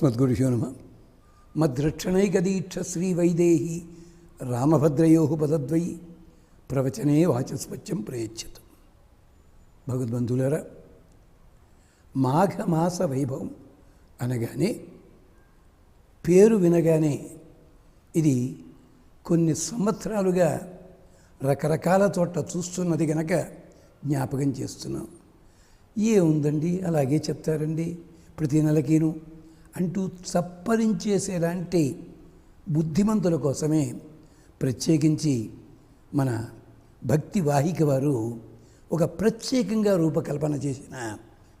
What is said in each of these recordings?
అస్మద్గురుభ్యో నమ మద్రక్షణైకదీక్ష శ్రీవైదేహి రామభద్రయో పదద్వై ప్రవచనే వాచస్పత్యం ప్రయచ్చతు భగవద్బంధులరా మాఘమాస వైభవం అనగానే పేరు వినగానే ఇది కొన్ని సంవత్సరాలుగా రకరకాల చోట్ల చూస్తున్నది గనక జ్ఞాపకం చేస్తున్నాం. ఏముందండి అలాగే చెప్తారండి ప్రతి నెలకీను. అంటూ చప్పరించేసేలాంటి బుద్ధిమంతుల కోసమే ప్రత్యేకించి మన భక్తి వాహిక వారు ఒక ప్రత్యేకంగా రూపకల్పన చేసిన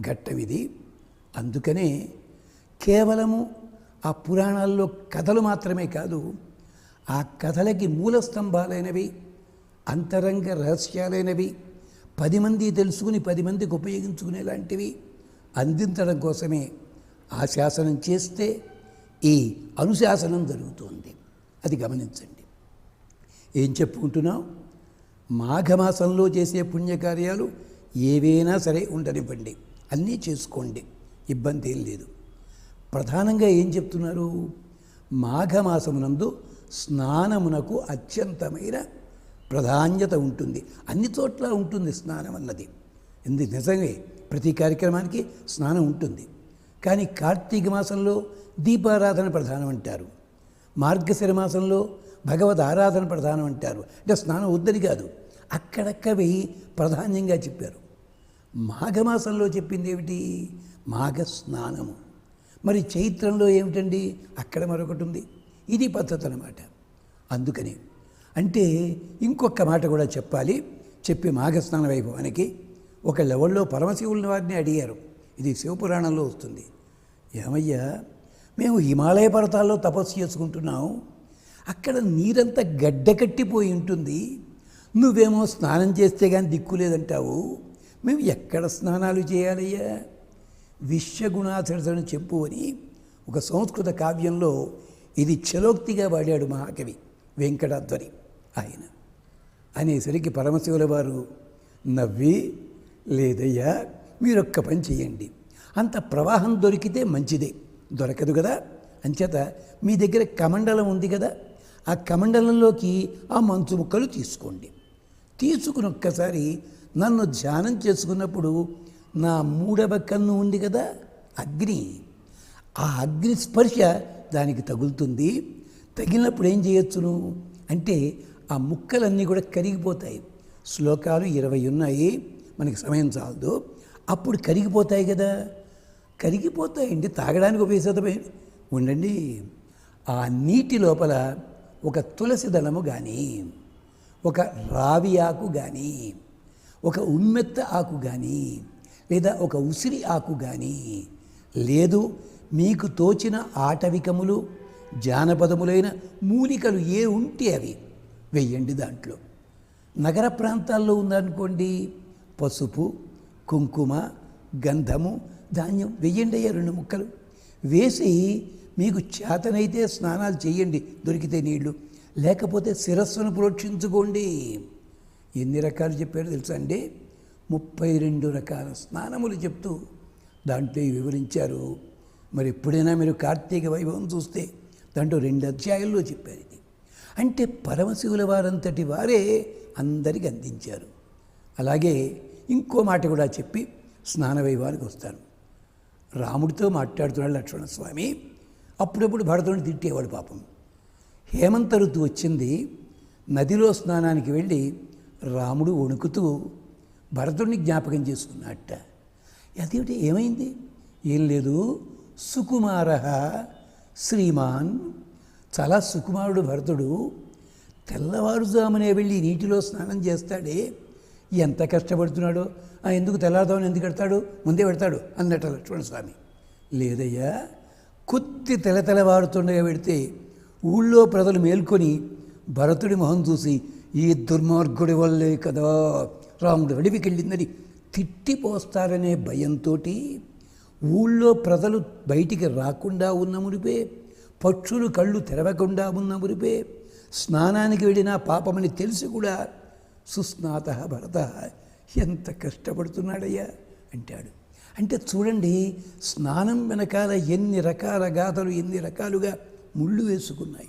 ఘట్టమిది అందుకనే కేవలము ఆ పురాణాల్లో కథలు మాత్రమే కాదు ఆ కథలకి మూల స్తంభాలైనవి అంతరంగ రహస్యాలైనవి పది మంది తెలుసుకుని పది మందికి ఉపయోగించుకునేలాంటివి అందించడం కోసమే ఆ శాసనం చేస్తే ఈ అనుశాసనం జరుగుతోంది. అది గమనించండి. ఏం చెప్పుకుంటున్నాం మాఘమాసంలో చేసే పుణ్యకార్యాలు ఏవైనా సరే ఉండనివ్వండి. అన్నీ చేసుకోండి. ఇబ్బంది ఏం లేదు. ప్రధానంగా ఏం చెప్తున్నారు? మాఘమాసమునందు స్నానమునకు అత్యంతమైన ప్రాధాన్యత ఉంటుంది. అన్ని చోట్ల ఉంటుంది స్నానం అన్నది. ఎందుకు? నిజమే ప్రతి కార్యక్రమానికి స్నానం ఉంటుంది. కానీ కార్తీక మాసంలో దీపారాధన ప్రధానం అంటారు మార్గశిర మాసంలో భగవద్ ఆరాధన ప్రధానం అంటారు అంటే స్నానం వద్దని కాదు అక్కడక్కవి ప్రధాన్యంగా చెప్పారు. మాఘమాసంలో చెప్పింది ఏమిటి? మాఘ స్నానము మరి చైత్రంలో ఏమిటండి? అక్కడ మరొకటి ఉంది. ఇది పద్ధతి అన్నమాట. అందుకని అంటే ఇంకొక మాట కూడా చెప్పాలి. చెప్పి మాఘస్నాన వైభవానికి ఒక లెవెల్లో పరమశివుని వారిని అడిగారు. ఇది శివపురాణంలో వస్తుంది. ఏమయ్యా మేము హిమాలయ పర్వతాల్లో తపస్సు చేసుకుంటున్నాం. అక్కడ నీరంతా గడ్డకట్టిపోయి ఉంటుంది. నువ్వేమో స్నానం చేస్తే కానీ దిక్కు లేదంటావు. మేము ఎక్కడ స్నానాలు చేయాలయ్యా? విశ్వగుణాచరణ చెప్పు అని ఒక సంస్కృత కావ్యంలో ఇది చలోక్తిగా వాడాడు మహాకవి వెంకటాధ్వరి ఆయన. అనేసరికి పరమశివుల వారు నవ్వి లేదయ్యా మీరొక్క పని చేయండి. అంత ప్రవాహం దొరికితే మంచిదే. దొరకదు కదా? అంచేత మీ దగ్గర కమండలం ఉంది కదా? ఆ కమండలంలోకి ఆ మంచు ముక్కలు తీసుకోండి. తీసుకుని ఒక్కసారి నన్ను ధ్యానం చేసుకున్నప్పుడు నా మూడవ కన్ను ఉంది కదా? అగ్ని. ఆ అగ్ని స్పర్శ దానికి తగులుతుంది. తగిలినప్పుడు ఏం చేయొచ్చును? అంటే ఆ ముక్కలన్నీ కూడా కరిగిపోతాయి. శ్లోకాలు ఇరవై ఉన్నాయి. మనకి సమయం చాలదు. అప్పుడు కరిగిపోతాయి కదా. కరిగిపోతాయండి తాగడానికి ఉపయోగమే ఉండండి ఆ నీటి లోపల ఒక తులసి దళము కానీ ఒక రావి ఆకు కానీ ఒక ఉమ్మెత్త ఆకు కానీ లేదా ఒక ఉసిరి ఆకు కానీ లేదు మీకు తోచిన ఆటవికములు జానపదములైన మూలికలు ఏ ఉంటే అవి వెయ్యండి దాంట్లో. నగర ప్రాంతాల్లో ఉందనుకోండి పసుపు కుంకుమ గంధము ధాన్యం వెయ్యండి అయ్యా రెండు ముక్కలు. వేసి మీకు చేతనైతే స్నానాలు చేయండి దొరికితే నీళ్ళు లేకపోతే శిరస్సును ప్రోక్షించుకోండి. ఎన్ని రకాలు చెప్పారో తెలుసా అండి? ముప్పై రెండు రకాల స్నానములు చెప్తూ దాంట్లో వివరించారు. మరి ఎప్పుడైనా మీరు కార్తీక వైభవం చూస్తే దాంట్లో రెండు అధ్యాయుల్లో చెప్పారు ఇది. అంటే పరమశివుల వారంతటి వారే అందరికి అందించారు. అలాగే ఇంకో మాట కూడా చెప్పి స్నానవైభవానికి వస్తాను రాముడితో మాట్లాడుతున్నాడు లక్ష్మణస్వామి. అప్పుడప్పుడు భరతుడిని తిట్టేవాడు పాపం. హేమంత ఋతువు వచ్చింది. నదిలో స్నానానికి వెళ్ళి రాముడు వణుకుతూ భరతుడిని జ్ఞాపకం చేసుకున్నట్ట అదేమిటి? ఏమైంది? ఏం లేదు. సుకుమార శ్రీమాన్. చాలా సుకుమారుడు భరతుడు. తెల్లవారుజామునే వెళ్ళి నీటిలో స్నానం చేస్తాడే. ఎంత కష్టపడుతున్నాడో? ఆ ఎందుకు తెల్లారుదామని ఎందుకు పెడతాడు? ముందే పెడతాడు అన్నట్టు లక్ష్మణ స్వామి. లేదయ్యా కొద్ది తెలతెలవారుతుండగా పెడితే ఊళ్ళో ప్రజలు మేల్కొని భరతుడి మొహం చూసి ఈ దుర్మార్గుడి వల్లే కదా రాముడు అడవికెళ్ళిందని తిట్టిపోస్తారనే భయంతో ఊళ్ళో ప్రజలు బయటికి రాకుండా ఉన్న మురిపే పక్షులు కళ్ళు తెరవకుండా ఉన్న మురిపే స్నానానికి వెళ్ళినా పాపమని తెలిసి కూడా సుస్నాత భరత. ఎంత కష్టపడుతున్నాడయ్యా అంటాడు. అంటే చూడండి స్నానం వెనకాల ఎన్ని రకాల గాథలు ఎన్ని రకాలుగా ముళ్ళు వేసుకున్నాయి.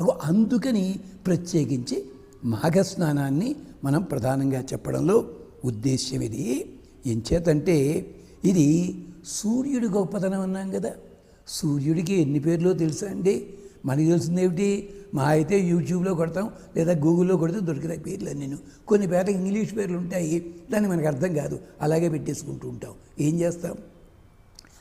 అగో అందుకని ప్రత్యేకించి మాఘ స్నానాన్ని మనం ప్రధానంగా చెప్పడంలో ఉద్దేశ్యం ఇది. ఎంచేతంటే ఇది సూర్యుడి గొప్పతనం అన్నాం కదా. సూర్యుడికి ఎన్ని పేర్లో తెలుసా అండి? మనకి తెలిసింది ఏమిటి? మా అయితే యూట్యూబ్లో కొడతాం లేదా గూగుల్లో కొడితే దొరుకుతాయి పేర్లు నేను కొన్ని పేర్లకు ఇంగ్లీష్ పేర్లు ఉంటాయి దాన్ని మనకు అర్థం కాదు. అలాగే పెట్టేసుకుంటూ ఉంటాం. ఏం చేస్తాం?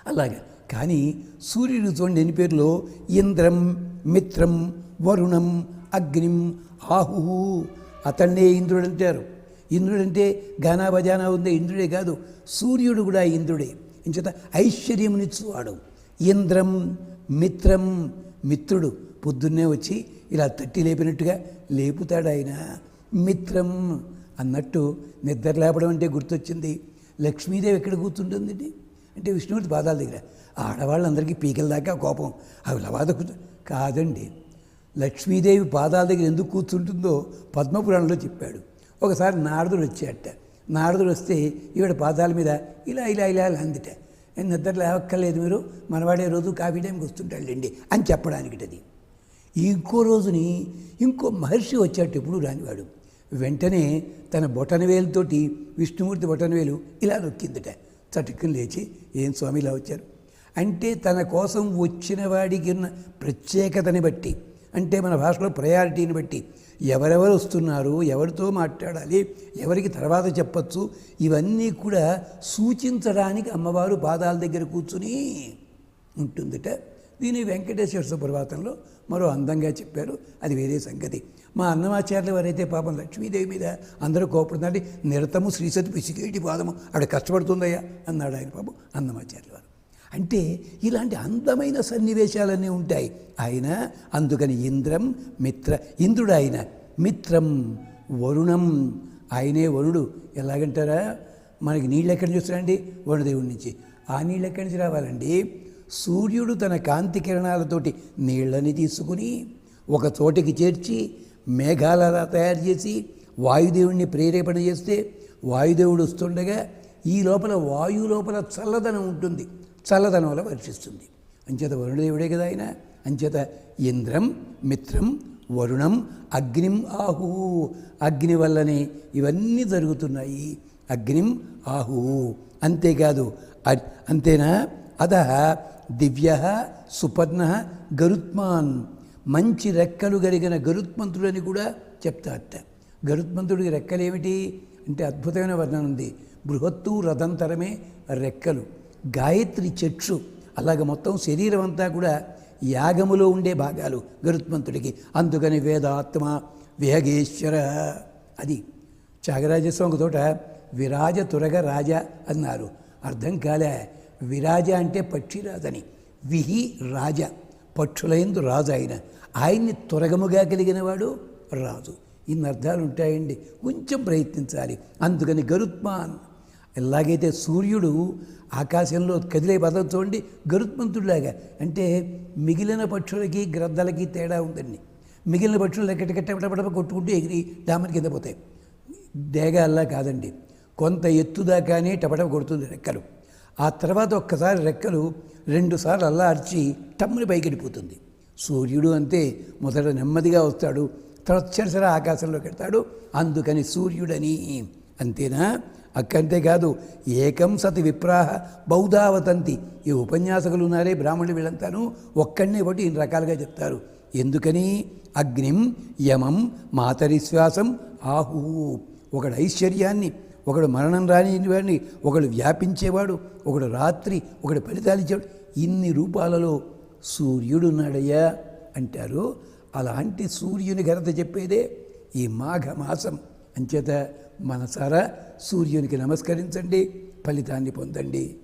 అలాగే. కానీ సూర్యుడు చూడండి ఎన్ని పేర్లు? ఇంద్రం మిత్రం వరుణం అగ్నిం ఆహు అతన్నే ఇంద్రుడు అంటారు. ఇంద్రుడంటే గానా బజానా ఉందే ఇంద్రుడే కాదు సూర్యుడు కూడా ఇంద్రుడే. ఇంచేత ఐశ్వర్యమునిచ్చువాడు. ఇంద్రం మిత్రం మిత్రుడు పొద్దున్నే వచ్చి ఇలా తట్టి లేపినట్టుగా లేపుతాడు ఆయన. మిత్రం అన్నట్టు నిద్ర లేపడం అంటే గుర్తొచ్చింది. లక్ష్మీదేవి ఎక్కడ కూర్చుంటుందండి? అంటే విష్ణుమూర్తి పాదాల దగ్గర. ఆడవాళ్ళందరికీ పీకల దాకా కోపం. అవి లవాద కాదండి. లక్ష్మీదేవి పాదాల దగ్గర ఎందుకు కూర్చుంటుందో పద్మపురాణంలో చెప్పాడు. ఒకసారి నారదుడు వచ్చాట నారదుడు వస్తే ఈవిడ పాదాల మీద ఇలా ఇలా ఇలా ఇలా అందిట. నిద్ర లేవక్కర్లేదు మీరు. మనవాడే రోజు కాఫీ టైంకి వస్తుంటాడులేండి అని చెప్పడానికి అది ఇంకో రోజుని ఇంకో మహర్షి వచ్చాడు ఎప్పుడు రానివాడు. వెంటనే తన బొటనవేలుతోటి విష్ణుమూర్తి బొటనవేలు ఇలా నొక్కిందట. చటుక్కుని లేచి ఏం స్వామి ఇలా వచ్చారు? అంటే తన కోసం వచ్చిన వాడికి ఉన్న ప్రత్యేకతని బట్టి. అంటే మన భాషలో ప్రయారిటీని బట్టి ఎవరెవరు వస్తున్నారు ఎవరితో మాట్లాడాలి ఎవరికి తర్వాత చెప్పచ్చు ఇవన్నీ కూడా సూచించడానికి అమ్మవారు పాదాల దగ్గర కూర్చుని ఉంటుందిట. దీని వెంకటేశ్వర సుప్రభాతంలో మరో అందంగా చెప్పారు. అది వేరే సంగతి. మా అన్నమాచార్యులు వారైతే పాపం లక్ష్మీదేవి మీద అందరూ కోపడుతుందంటే నిరతము శ్రీసతి పిసికేటి పాదము ఆవిడ కష్టపడుతుందయ్యా అన్నాడు ఆయన పాపం అన్నమాచార్యులు వారు. అంటే ఇలాంటి అందమైన సన్నివేశాలన్నీ ఉంటాయి. ఆయన అందుకని ఇంద్రం మిత్ర ఇంద్రుడు ఆయన మిత్రం వరుణం ఆయనే వరుడు. ఎలాగంటారా? మనకి నీళ్ళు ఎక్కడి నుంచి వస్తాయండి? వరుణదేవుడి నుంచి. ఆ నీళ్ళు ఎక్కడి నుంచి రావాలండి? సూర్యుడు తన కాంతి కిరణాలతోటి నీళ్ళని తీసుకుని ఒక చోటికి చేర్చి మేఘాలలా తయారు చేసి వాయుదేవుడిని ప్రేరేపణ చేస్తే వాయుదేవుడు వస్తుండగా ఈ లోపల వాయు లోపల చల్లదనం ఉంటుంది. చల్లదనం వల్ల వర్షిస్తుంది అంచేత వరుణదేవుడే కదా ఆయన. అంచేత ఇంద్రం మిత్రం వరుణం అగ్నిం ఆహు. అగ్ని వల్లనే ఇవన్నీ జరుగుతున్నాయి. అగ్నిం ఆహు. అంతేకాదు అంతేనా? అద దివ్య సుపర్ణ గరుత్మాన్. మంచి రెక్కలు కలిగిన గరుత్మంతుడని కూడా చెప్తారట గరుత్మంతుడికి రెక్కలేమిటి? అంటే అద్భుతమైన వర్ణన ఉంది. బృహత్తు రథంతరమే రెక్కలు. గాయత్రి చక్షు అలాగ మొత్తం శరీరం అంతా కూడా యాగములో ఉండే భాగాలు గరుత్మంతుడికి. అందుకని వేదాత్మ వేగేశ్వర అది త్యాగరాజస్వామి తోట విరాజ తురగ రాజ అన్నారు. అర్థం కాలే విరాజ అంటే పక్షిరాజని విహి రాజ పక్షులైందు రాజు ఆయన. ఆయన్ని త్వరగముగా కలిగిన వాడు రాజు. ఇన్ని అర్థాలు ఉంటాయండి కొంచెం ప్రయత్నించాలి. అందుకని గరుత్మాన్ ఎలాగైతే సూర్యుడు ఆకాశంలో కదిలే పదవి చూడండి గరుత్మంతుడిలాగా. అంటే మిగిలిన పక్షులకి గ్రద్దలకి తేడా ఉందండి. మిగిలిన పక్షులు ఎక్కడికట్టబడబడ కొట్టుకుంటూ ఎగిరి డామని కింద పోతాయి. డేగ అల్లా కాదండి. కొంత ఎత్తుదాకానే టపటప కొడుతుంది రెక్కలు. ఆ తర్వాత ఒక్కసారి రెక్కలు రెండుసార్లు అల్లా అరిచి టమ్ముని పైకెళ్ళిపోతుంది సూర్యుడు అంతే మొదట నెమ్మదిగా వస్తాడు తర్వాత చరసర ఆకాశంలోకి వెళ్తాడు. అందుకని సూర్యుడని అంతేనా? అక్కంతేకాదు ఏకం సతి విప్రాహ బౌధావతంతి. ఈ ఉపన్యాసకులు ఉన్నారే బ్రాహ్మణులు వీళ్ళంతాను. ఒక్కడినే బట్టి ఇన్ని రకాలుగా చెప్తారు. ఎందుకని? అగ్నిం యమం మాతరిశ్వాసం ఆహు. ఒకడు ఐశ్వర్యాన్ని ఒకడు మరణం రాని వాడిని ఒకడు వ్యాపించేవాడు ఒకడు రాత్రి ఒకడు ఫలితాలు ఇచ్చేవాడు. ఇన్ని రూపాలలో సూర్యుడున్నాడయ్యా అంటారు. అలాంటి సూర్యుని ఘనత చెప్పేదే ఈ మాఘ మాసం అంచేత మనసారా సూర్యునికి నమస్కరించండి ఫలితాన్ని పొందండి.